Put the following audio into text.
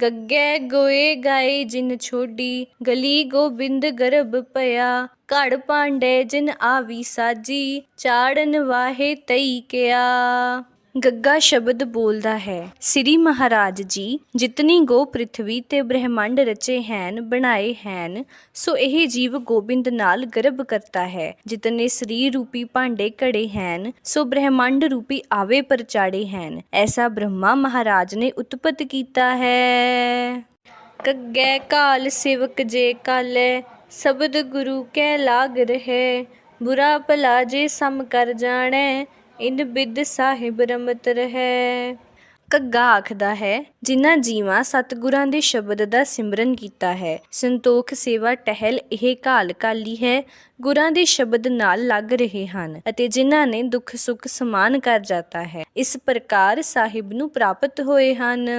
ਗੱਗੇ ਗੋਏ ਗਾਏ ਜਿਨ ਛੋਡੀ, ਗਲੀ ਗੋਬਿੰਦ ਗਰਭ ਪਿਆ। ਘੜ ਪਾਂਡੇ ਜਿਨ ਆਵੀ ਸਾਜੀ, ਚਾੜਨ ਵਾਹੇ ਤਈ ਕਿਆ। ਗੱਗਾ ਸ਼ਬਦ ਬੋਲਦਾ ਹੈ। ਸ੍ਰੀ ਮਹਾਰਾਜ ਜੀ, ਜਿਤਨੀ ਗੋ ਪ੍ਰਿਥਵੀ ਤੇ ਬ੍ਰਹਿਮੰਡ ਰਚੇ ਹੈਨ, ਬਣਾਏ ਹੈਨ, ਸੋ ਇਹ ਜੀਵ ਗੋਬਿੰਦ ਨਾਲ ਗਰਭ ਕਰਤਾ ਹੈ। ਜਿਤਨੇ ਸਰੀਰ ਰੂਪੀ ਭਾਂਡੇ ਘੜੇ ਹੈਨ, ਸੋ ਬ੍ਰਹਿਮੰਡ ਰੂਪੀ ਆਵੇ ਪਰਚਾੜੇ ਹੈਨ। ਐਸਾ ਬ੍ਰਹਮਾ ਮਹਾਰਾਜ ਨੇ ਉਤਪਤ ਕੀਤਾ ਹੈ। ਕੱਗੇ ਕਾਲ ਸਿਵਕ ਜੇ ਕਾਲੇ, ਸ਼ਬਦ ਗੁਰੂ ਕੈ ਲਾਗ ਰਹੇ। ਬੁਰਾ ਭਲਾ ਜੇ ਸਮ ਕਰ ਜਾਣੈ ਇਨ ਬਿਦ ਸਾਹਿਬ ਰਮਤ ਰਹੈ। ਕੱਗਾ ਆਖਦਾ ਹੈ, ਜਿਨ੍ਹਾਂ ਜੀਵਾਂ ਸਤਿਗੁਰਾਂ ਦੇ ਸ਼ਬਦ ਦਾ ਸਿਮਰਨ ਕੀਤਾ ਹੈ, ਸੰਤੋਖ ਸੇਵਾ ਟਹਿਲ ਇਹ ਘਾਲ ਕਾਲੀ ਹੈ, ਗੁਰਾਂ ਦੇ ਸ਼ਬਦ ਨਾਲ ਲੱਗ ਰਹੇ ਹਨ, ਅਤੇ ਜਿਨ੍ਹਾਂ ਨੇ ਦੁੱਖ ਸੁੱਖ ਸਮਾਨ ਕਰ ਜਾਤਾ ਹੈ, ਇਸ ਪ੍ਰਕਾਰ ਸਾਹਿਬ ਨੂੰ ਪ੍ਰਾਪਤ ਹੋਏ ਹਨ।